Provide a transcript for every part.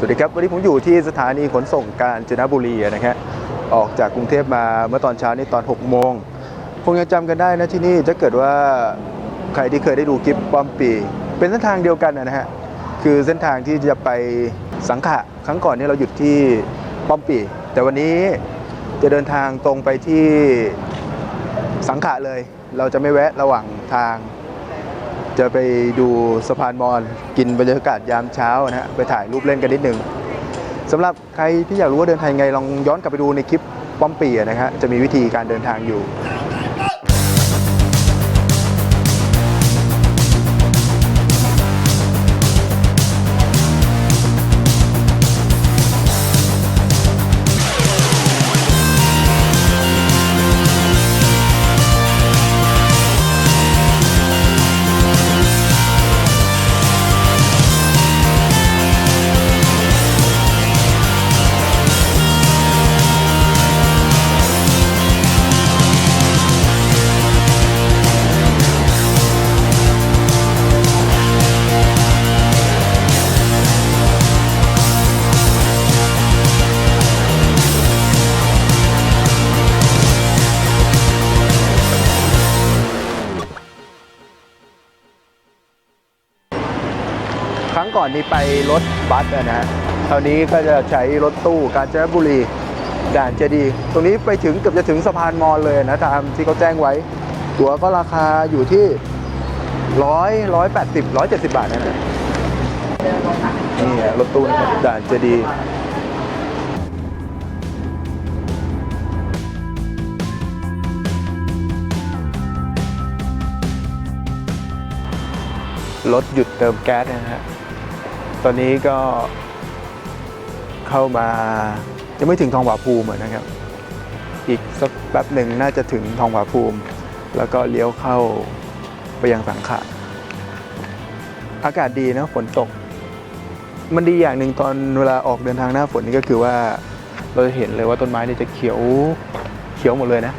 สวัสดีครับ วันนี้ผมอยู่ที่สถานีขนส่งกาญจนบุรีนะฮะออกจากกรุงเทพมาเมื่อตอนเช้านี่ตอน 6 โมง คงยังจำกันได้นะที่นี่ถ้าเกิดว่าใครที่เคยได้ดูคลิปป้อมปี เป็นเส้นทางเดียวกันนะฮะคือเส้นทางที่จะไปสังขะครั้งก่อนนี่เราหยุดที่ป้อมปี แต่วันนี้จะเดินทางตรงไปที่สังขะเลย เราจะไม่แวะระหว่างทาง จะไปดูสะพานมอญกินบรรยากาศยามเช้านะฮะไปถ่ายรูปเล่นกันนิดหนึ่งสำหรับใครที่อยากรู้ว่าเดินทางยังไงลองย้อนกลับไปดูในคลิปป้อมปีนะฮะจะมีวิธีการเดินทางอยู่ อนนี้ไปรถบัสนะฮะคราวนี้ก็จะใช้รถตู้กาญจนบุรีด่านเจดีย์ตรงนี้ไปถึงเกือบจะถึงสะพานมอญเลยนะตามที่เขาแจ้งไว้ ตั๋วก็ราคาอยู่ที่ร้อยร้อยแปดสิบร้อยเจ็ดสิบบาทนะฮะนี่รถตู้นะครับด่านเจดีย์รถหยุดเติมแก๊สนะฮะ ตอนนี้ก็เข้ามายังไม่ถึงทองผาภูมิอะนะครับ อีกสักแป๊บหนึ่งน่าจะถึงทองผาภูมิ แล้วก็เลี้ยวเข้าไปยังสังขะอากาศดีนะฝนตก มันดีอย่างหนึ่งตอนเวลาออกเดินทางหน้าฝนนี่ก็คือว่าเราจะเห็นเลยว่าต้นไม้เนี่ยจะเขียวเขียวหมดเลยนะ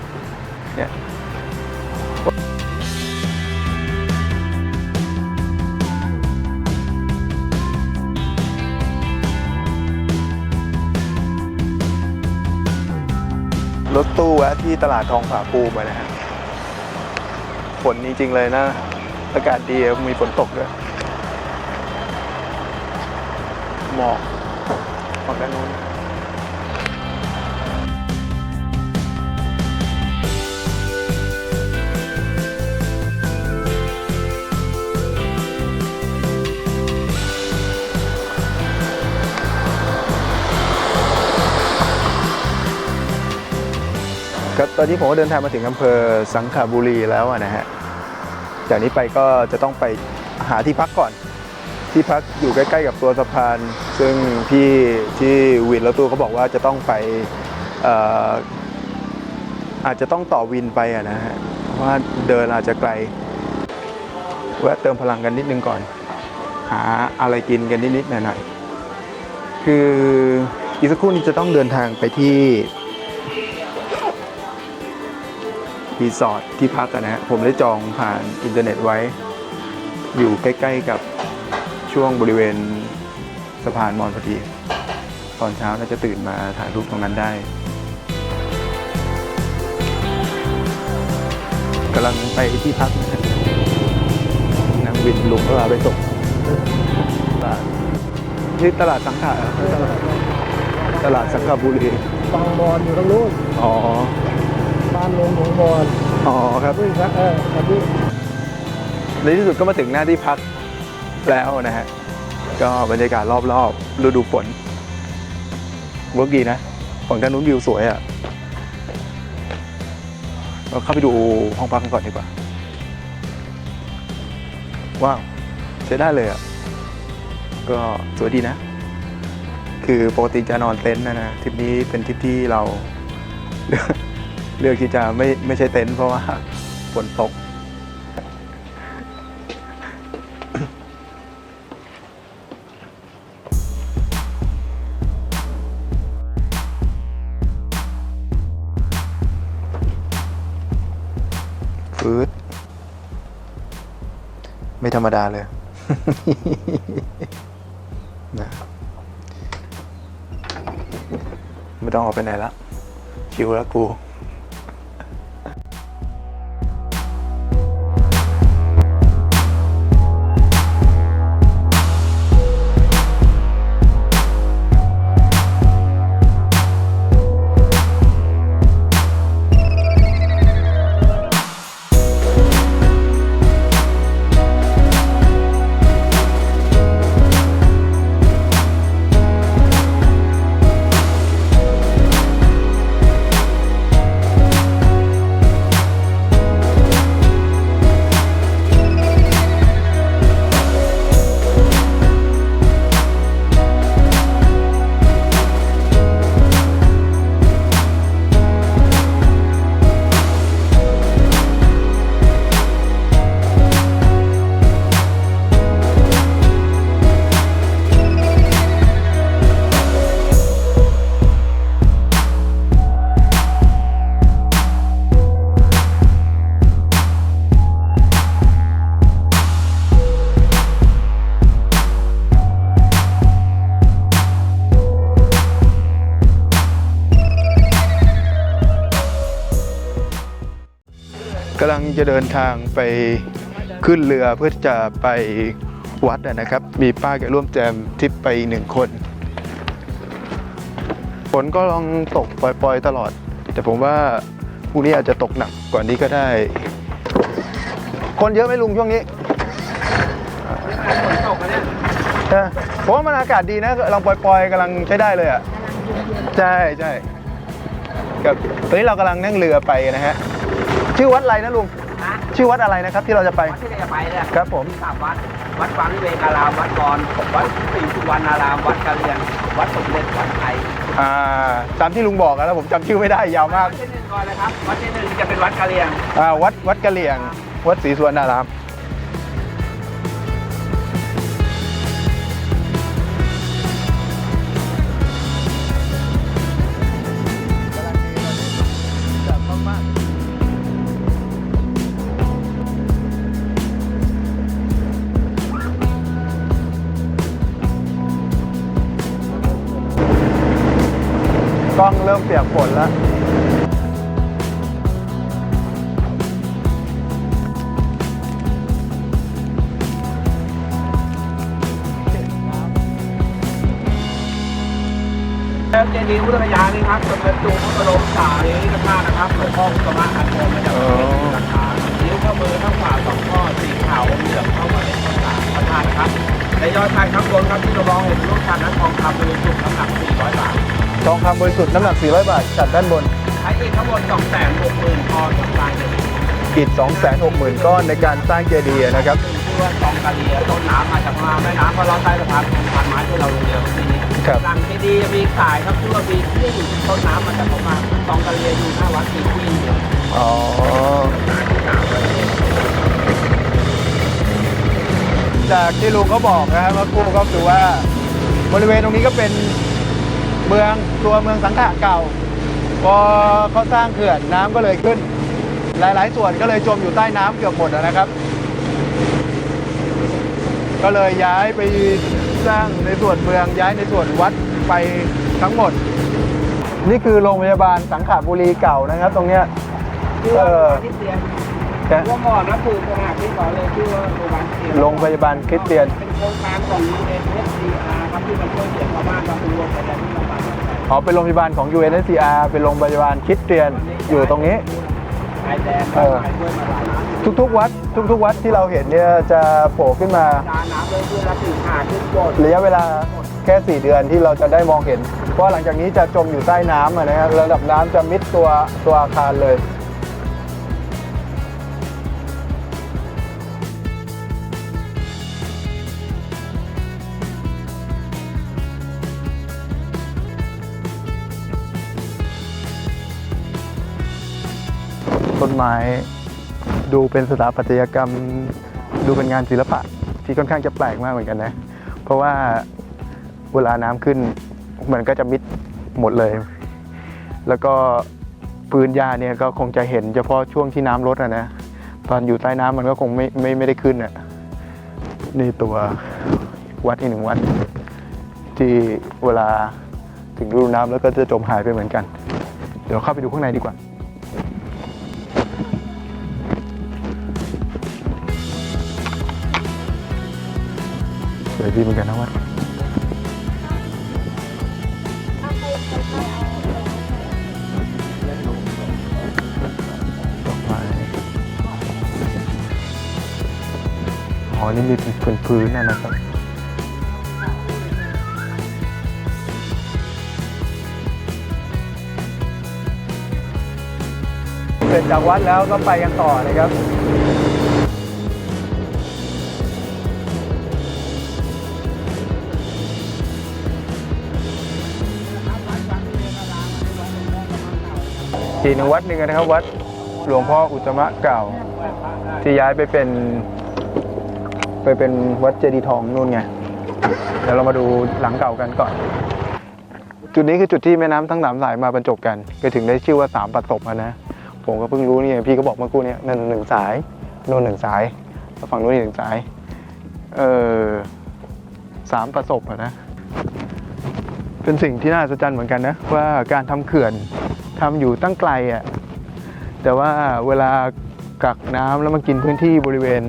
รถตู้แวะที่ตลาดทองผาปูมานะฮะฝนจริงๆเลยนะ อากาศดีมีฝนตกด้วยหมอกฝั่งด้านนู้น ครับตอนนี้ผมก็เดินทางมาถึงอำเภอสังขบุรีแล้วนะฮะจากนี้ไปก็จะต้องไปหาที่พักก่อน ที่พักอยู่ใกล้ๆกับตัวสะพาน ซึ่งพี่ที่วินรถตู้เขาบอกว่าจะต้องไปเอ่อาจจะต้องต่อวินไปนะฮะว่าเดินอาจจะไกลแวะเติมพลังกันนิดนึงก่อน หาอะไรกินกันนิดๆหน่อยๆคืออีกสักครู่นี้จะต้องเดินทางไปที่ รีสอร์ทที่พักอะนะฮะผมได้จองผ่านอินเทอร์เน็ตไว้ อยู่ใกล้ ๆ กับช่วงบริเวณสะพานมอญพอดี ตอนเช้าน่าจะตื่นมาถ่ายรูปตรงนั้นได้กำลังไปที่พักนะฮะนั่งวินลุงก็พาไปส่งตลาดที่ตลาดสังขะเหรอตลาดตลาดสังขบุรีบางบอนอยู่ตรงนู้นอ๋อบ้านลงหลวงบอนอ๋อครับนี่ครับเออครับนี่ในที่สุดก็มาถึงหน้าที่พักแล้วนะฮะ ก็บรรยากาศรอบๆฤดูฝนเวิร์กดีนะฝั่งด้านนู้นวิวสวยอะ่ะเราเข้าไปดูห้องพักกันก่อนดีกว่า ว้าว ใช้ได้เลยอะ่ะ ก็สวยดีนะ คือปกติจะนอนเต็นท์นะนะทริปนี้เป็นทริปที่เรา เลือกเลือกที่จะไม่ไม่ใช่เต็นท์เพราะว่าฝนตก ฟืดไม่ธรรมดาเลยนะไม่ต้องออกไปไหนละชิวแล้วกู กำลังจะเดินทางไปขึ้นเรือเพื่อจะไปวัดนะครับ มีป้าแกร่วมแจมทริปไปหนึ่งคนฝนก็ลองตกปล่อยๆตลอด แต่ผมว่าพรุ่งนี้อาจจะตกหนักกว่านี้ก็ได้ คนเยอะไหมลุงช่วงนี้เออผมว่ามันอากาศดีนะกำลังปล่อยๆกำลังใช้ได้เลยอะ ใช่ใช่ครับตอนนี้เรากำลังนั่งเรือไปนะฮะ ชื่อวัดอะไรนะลุงฮะชื่อวัดอะไรนะครับที่เราจะไป วัดที่เราจะไปเนี่ยครับผม สามวัด วัดวังวิเวการามวัดกรวัดศรีสุวรรณาราม วัดกะเหรียงวัดสมเด็จวัดไทยอ่าตามที่ลุงบอกอะแล้วผมจำชื่อไม่ได้ยาวมาก วัดที่หนึ่งก่อนนะครับ วัดที่หนึ่งจะเป็นวัดกะเหรียง อ่าวัดวัดกะเหลี่ยง วัดศรีสุวรรณาราม เริ่มเปียกฝนแล้วแล้วเจดีย์พุทธคยานี่ครับสมเด็จตูพระบรมสารีริกธาตุนะครับหลวงพ่อสมะอันโนมาจากประเทศศรีลังกานิ้วข้อมือข้างขวาสองข้อสีขาวอมเหลืองเข้ามาในข้อสามพระธาตุนะครับในยอดชายข้างบนครับที่เรามองเห็นรูปชันนั้นทองคำบริสุทธิ์น้ำหนัก400บา ททองคำบริสุทธิ์น้ำหนัก 400 บาทจัดด้านบนใช้อีกทั้งหมด2 6 0 0 0 0พอสำหรับเลยอิฐ260,000 ก้อนในการสร้างเจดีย์นะครับชื่อว่าตองกะเลียต้นน้ำมาจากมาแม่น้ำก็ลอดใต้สะพานพันไม้ที่เราลงเรือเมื่อกี้นี้ครับหลังที่ดีมีขายครับชื่อว่ามีที่ต้นน้ำมาจากประมาณตองกะเลียอยู่หน้าวัดมีที่อยู่อ๋อจากที่ลุงเขาบอกนะครับว่ากู้ก็คือว่าบริเวณตรงนี้ก็เป็น เมืองตัวเมืองสังขะเก่า พอเขาสร้างเขื่อนน้ำก็เลยขึ้น หลาย ๆ ส่วนก็เลยจมอยู่ใต้น้ำเกือบหมดนะครับ ก็เลยย้ายไปสร้างในส่วนเมืองย้ายในส่วนวัดไปทั้งหมด นี่คือโรงพยาบาลสังขบุรีเก่านะครับ ตรงเนี้ยชื่อว่าเออที่เตียนแต่ว่าก่อนนะปลูกสถานที่ก่อนเลยชื่อว่าโรงพยาบาลเตียนโรงพยาบาลคริสเตียนเป็นโครงการของ UNHCR ครับที่ อ๋อเป็นโรงพยาบาลของ UNHCR เป็นโรงพยาบาลคิดเตียนอยู่ตรงนี้เออไปด้วยมาหลายล้านทุกๆวัดทุกๆวัดที่เราเห็นเนี่ยจะโผล่ขึ้นมาระยะเวลาแค่ 4 เดือนที่เราจะได้มองเห็น เพราะหลังจากนี้จะจมอยู่ใต้น้ำอะนะฮะระดับน้ำจะมิดตัวตัวอาคารเลย ไม้ ดูเป็นสถาปัตยกรรม ดูเป็นงานศิลปะ ที่ค่อนข้างจะแปลกมากเหมือนกันนะ เพราะว่าเวลาน้ำขึ้นมันก็จะมิดหมดเลย แล้วก็พื้นหญ้าเนี่ยก็คงจะเห็นเฉพาะช่วงที่น้ำลดอะนะตอนอยู่ใต้น้ำมันก็คงไม่ไม่ไม่ได้ขึ้นอะนี่ตัววัดอีกหนึ่งวัดที่เวลาถึงฤดูน้ำแล้วก็จะจมหายไปเหมือนกัน เดี๋ยวเข้าไปดูข้างในดีกว่า สวยดีเหมือนกันนะวัดดอกไม้อ๋อนี่มีเป็นพื้นนๆนะนะครับเสร็จจากวัดแล้วก็ไปกันต่อนะครับ อีกหนึ่งวัดหนึ่งนะครับ วัดหลวงพ่ออุตมะเก่า ที่ย้ายไปเป็น ไปเป็นวัดเจดีย์ทองนู่นไงเดี๋ยวเรามาดูหลังเก่ากันก่อน จุดนี้คือจุดที่แม่น้ำทั้งสามสายมาบรรจบกันก็ถึงได้ชื่อว่าสามประสบนะผมก็เพิ่งรู้นี่พี่ก็บอกเมื่อกู้เนี้นั่นหนึ่งสายโน่นหนึ่งสายแล้วฝั่งนู้นอีกหนึ่งสายเออสามประสบอะนะ เป็นสิ่งที่น่าอัศจรรย์เหมือนกันนะ ว่าการทำเขื่อน ทำอยู่ตั้งไกลอะ่ะแต่ว่าเวลากักน้ำแล้วมากินพื้นที่บริเวณ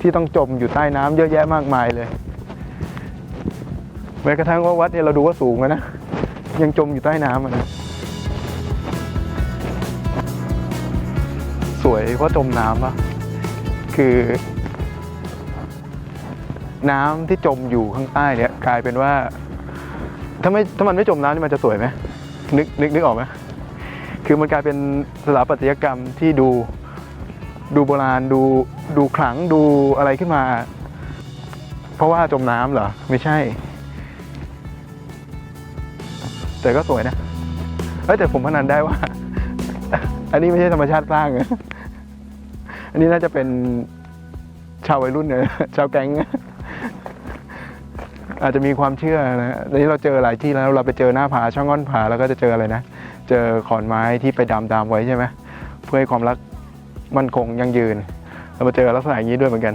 ที่ต้องจมอยู่ใต้น้ำเยอะแยะมากมายเลยแม้กระทั่งว่าวัดเนี่ยเราดูว่าสูงนะ ยังจมอยู่ใต้น้ำอะนะสวยเพราะจมน้ำอะคือ น้ำที่จมอยู่ข้างใต้เนี่ย กลายเป็นว่า ถ้าไม่ถ้ามันไม่จมน้ำนี่มันจะสวยไหมนึกนึกนึกออกไหม คือมันกลายเป็นสถาปัตยกรรมที่ดูดูโบราณดูดูขลังดูอะไรขึ้นมา เพราะว่าจมน้ำเหรอ ไม่ใช่ แต่ก็สวยนะเอ้ยแต่ผมพนันได้ว่า อันนี้ไม่ใช่ธรรมชาติสร้าง อันนี้น่าจะเป็นชาววัยรุ่นเนี่ยชาวแก๊งอาจจะมีความเชื่อนะอันนี้เราเจอหลายที่แล้ว เราไปเจอหน้าผาช่องง่อนผาแล้วก็จะเจออะไรนะ เจอขอนไม้ที่ไปดามดามๆไว้ใช่ไหมเพื่อให้ความรักมั่นคงยั่งยืนเรามาเจอลักษณะอย่างนี้ด้วยเหมือนกัน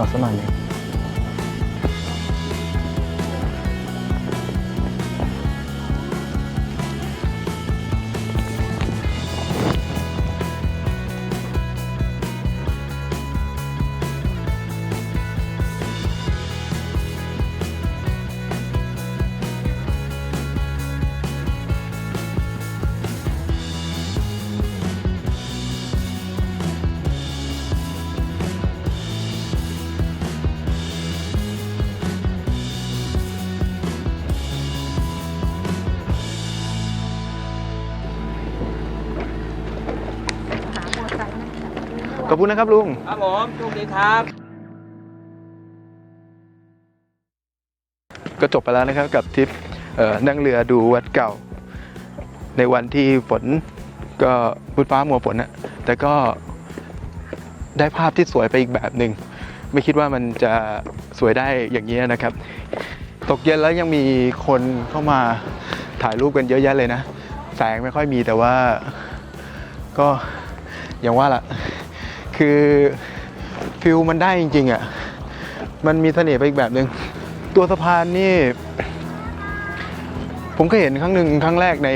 ลักษณะนี้ ขอบคุณนะครับลุง ครับผมโชคดีครับ ก็จบไปแล้วนะครับกับทริปเอ่อนั่งเรือดูวัดเก่า ในวันที่ฝนก็มืดฟ้ามัวฝนนะแต่ก็ได้ภาพที่สวยไปอีกแบบหนึ่งไม่คิดว่ามันจะสวยได้อย่างนี้นะครับ ตกเย็นแล้วยังมีคนเข้ามาถ่ายรูปกันเยอะแยะเลยนะ แสงไม่ค่อยมีแต่ว่าก็อย่างว่าละ คือฟิลมันได้จริงๆอะ่ะ มันมีเสน่ห์ไปอีกแบบหนึ่งตัวสะพานนี่ ผมก็เห็นครั้งหนึ่งครั้งแรกใน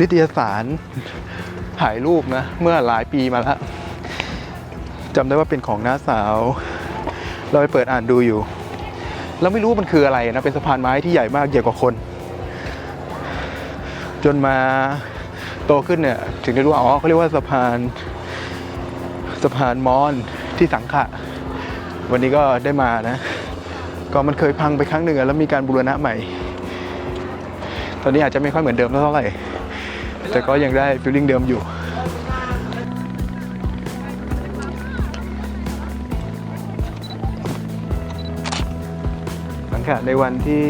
นิตยสารถ่ายรูปนะ เมื่อหลายปีมาแล้วจำได้ว่าเป็นของน้าสาว เราไปเปิดอ่านดูอยู่ เราไม่รู้ว่ามันคืออะไรนะ เป็นสะพานไม้ที่ใหญ่มากใหญ่กว่าคน จนมาโตขึ้นเนี่ย ถึงได้รู้ว่าอ๋อเขาเรียกว่าสะพานะพานมอนที่สังขะ วันนี้ก็ได้มานะ ก็มันเคยพังไปครั้งหนึ่งแล้วมีการบูรณะใหม่ ตอนนี้อาจจะไม่ค่อยเหมือนเดิมเท่าไหร่ แต่ก็ยังได้ฟีลลิ่งเดิมอยู่หลังจากในวันที่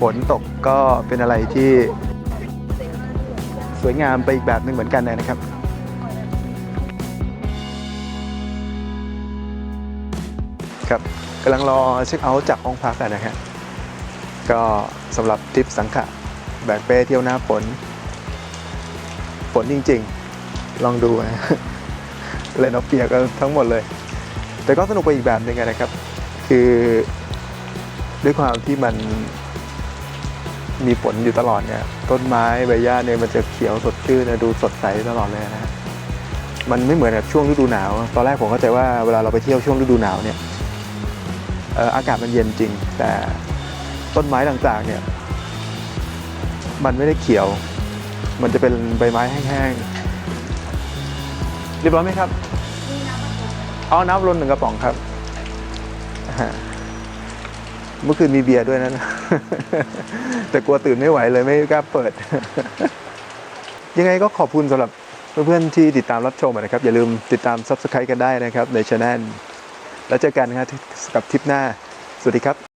ฝนตกก็เป็นอะไรที่สวยงามไปอีกแบบหนึ่งเหมือนกันนะครับ ครับกำลังรอเช็คเอาท์จากห้องพักนนะฮะก็สำหรับทริปสังขะแบกเป้เที่ยวหน้าฝนฝนจริงๆ ลองดูนะเล่นเอาเปียกกันทั้งหมดเลย แต่ก็สนุกไปอีกแบบหนึ่งนะครับ คือด้วยความที่มันมีฝนอยู่ตลอดเนี่ยต้นไม้ใบหญ้าเนี่ยมันจะเขียวสดชื่นนะดูสดใสตลอดเลยนะฮะมันไม่เหมือนกับช่วงฤดูหนาว ตอนแรกผมเข้าใจว่าเวลาเราไปเที่ยวช่วงฤดูหนาวเนี่ย อ่ออากาศมันเย็นจริง แต่ต้นไม้ต่างๆเนี่ยมันไม่ได้เขียว มันจะเป็นใบไม้แห้งๆเรียบร้อยไหมครับเอาน้ำร้นหนึ่งกระป๋องครับอ่าเมื่อคืนมีเบียร์ด้วยนะแต่กลัวตื่นไม่ไหวเลยไม่กล้าเปิด ยังไงก็ขอบคุณสำหรับเพื่อนๆที่ติดตามรับชมนะครับ อย่าลืมติดตาม Subscribe กันได้นะครับในช anel แล้วเจอกันนะครับกับทริปหน้า สวัสดีครับ